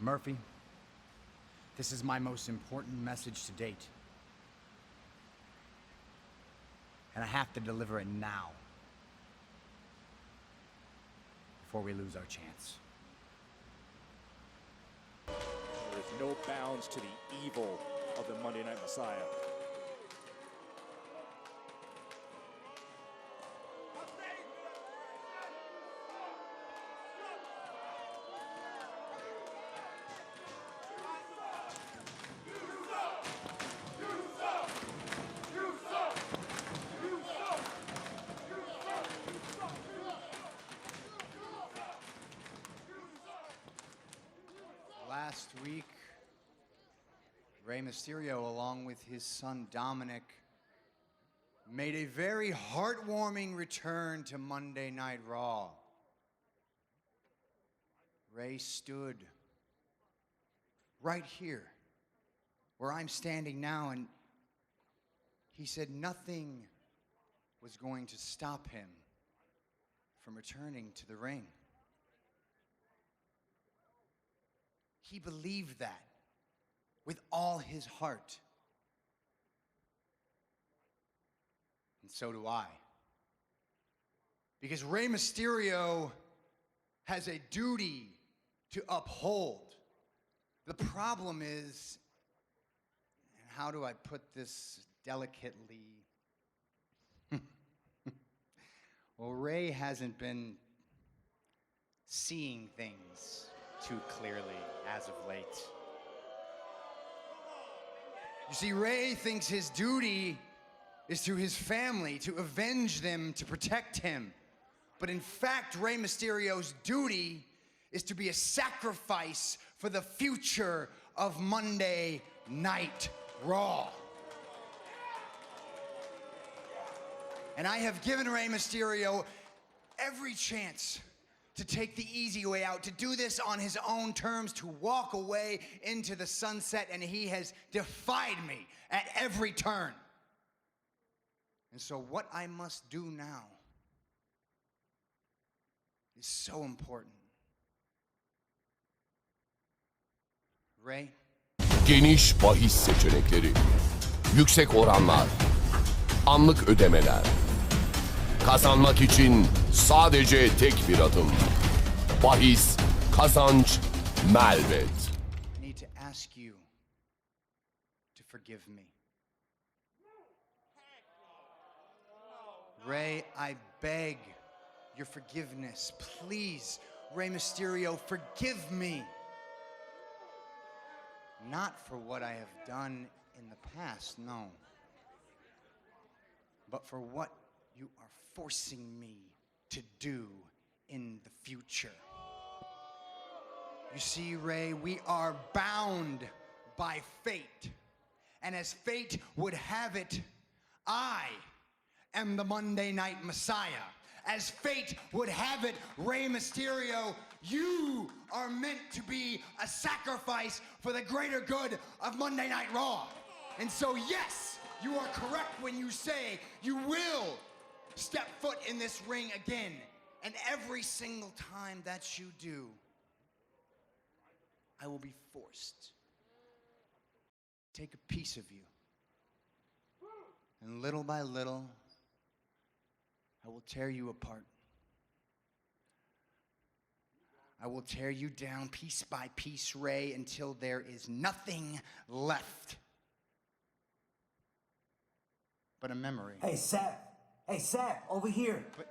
Murphy, this is my most important message to date. And I have to deliver it now. Before we lose our chance. There is no bounds to the evil of the Monday Night Messiah. Last week, Rey Mysterio, along with his son Dominic, made a very heartwarming return to Monday Night Raw. Ray stood right here where I'm standing now, and he said nothing was going to stop him from returning to the ring. He believed that with all his heart. And so do I. Because Rey Mysterio has a duty to uphold. The problem is, and how do I put this delicately? well, Ray hasn't been seeing things too clearly as of late. You see, Ray thinks his duty is to his family, to avenge them, to protect him. But in fact, Rey Mysterio's duty is to be a sacrifice for the future of Monday Night Raw. And I have given Rey Mysterio every chance to take the easy way out, to do this on his own terms, to walk away into the sunset, and he has defied me at every turn. And so, what I must do now is so important. Ray, Geniş bahis seçenekleri, yüksek oranlar, anlık ödemeler. Kazanmak için sadece tek bir adım. Bahis, kazanç, Melbet. I need to ask you to forgive me. Ray, I beg your forgiveness. Please, Ray Mysterio, forgive me. Not for what I have done in the past, no. But for what you are forcing me to do in the future. You see, Ray, we are bound by fate. And as fate would have it, I am the Monday Night Messiah. As fate would have it, Rey Mysterio, you are meant to be a sacrifice for the greater good of Monday Night Raw. And so, yes, you are correct when you say you will step foot in this ring again. And every single time that you do, I will be forced to take a piece of you. And little by little, I will tear you apart. I will tear you down piece by piece, Ray, until there is nothing left but a memory. Hey, Seth. Hey, Seth, over here. But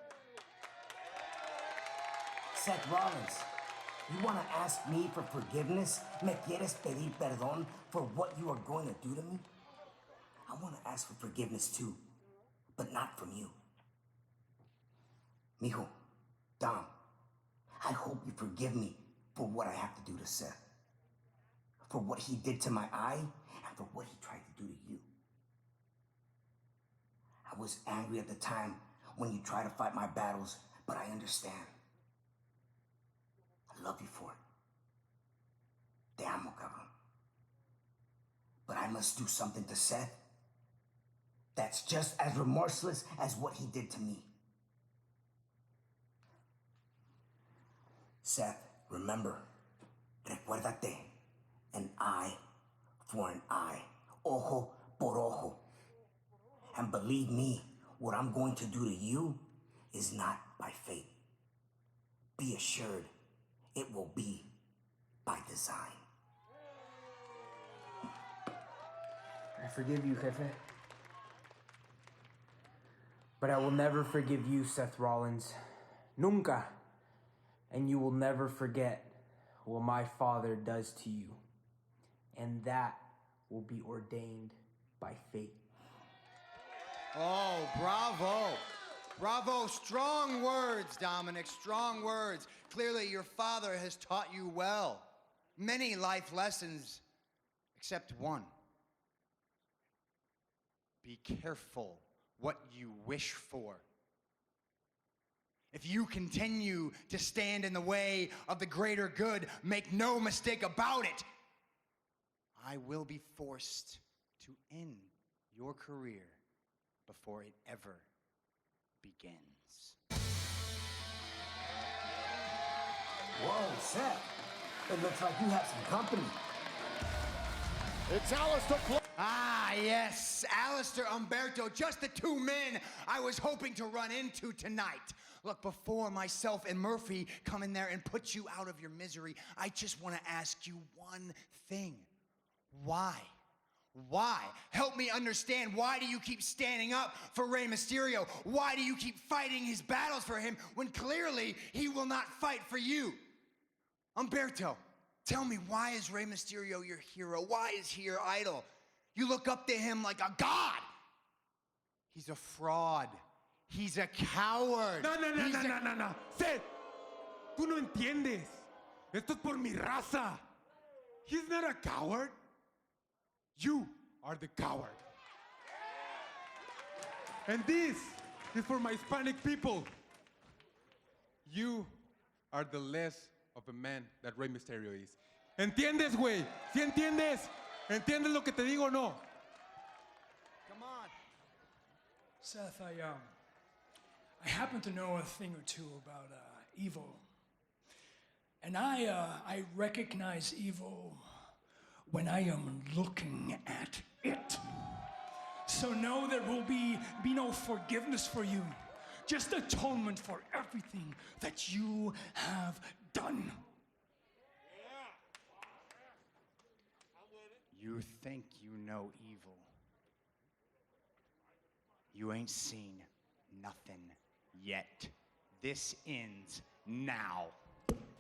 Seth Rollins. You want to ask me for forgiveness? ¿Me quieres pedir perdón for what you are going to do to me? I want to ask for forgiveness too, but not from you. Mijo, Dom, I hope you forgive me for what I have to do to Seth. For what he did to my eye and for what he tried to do to you. I was angry at the time when you tried to fight my battles, but I understand. I love you for it. Te amo. But I must do something to Seth that's just as remorseless as what he did to me. Seth, remember, recuérdate, an eye for an eye, ojo por ojo. And believe me, what I'm going to do to you is not by fate. Be assured, it will be by design. I forgive you, Jefe. But I will never forgive you, Seth Rollins. Nunca. And you will never forget what my father does to you. And that will be ordained by fate. Oh, bravo. Bravo. Strong words, Dominic. Strong words. Clearly, your father has taught you well. Many life lessons, except one. Be careful what you wish for. If you continue to stand in the way of the greater good, make no mistake about it, I will be forced to end your career before it ever begins. Whoa, Seth. It looks like you have some company. It's Alistair Black. Ah, yes, Alistair Umberto, just the two men I was hoping to run into tonight. Look, before myself and Murphy come in there and put you out of your misery, I just want to ask you one thing. Why? Why? Help me understand. Why do you keep standing up for Rey Mysterio? Why do you keep fighting his battles for him when clearly he will not fight for you? Umberto, tell me, why is Rey Mysterio your hero? Why is he your idol? You look up to him like a god. He's a fraud. He's a coward. No, no, no, He's no, no, no, no. Seth, tú no entiendes. Esto es por mi raza. He's not a coward. You are the coward. And this is for my Hispanic people. You are the less of a man that Rey Mysterio is. ¿Entiendes, güey? ¿Sí entiendes? ¿Entiendes lo que te digo o no? Come on. Seth, I um, I happen to know a thing or two about uh, evil, and I uh, I recognize evil when I am looking at it. So know there will be be no forgiveness for you, just atonement for everything that you have done. You think you know evil. You ain't seen nothing yet. This ends now.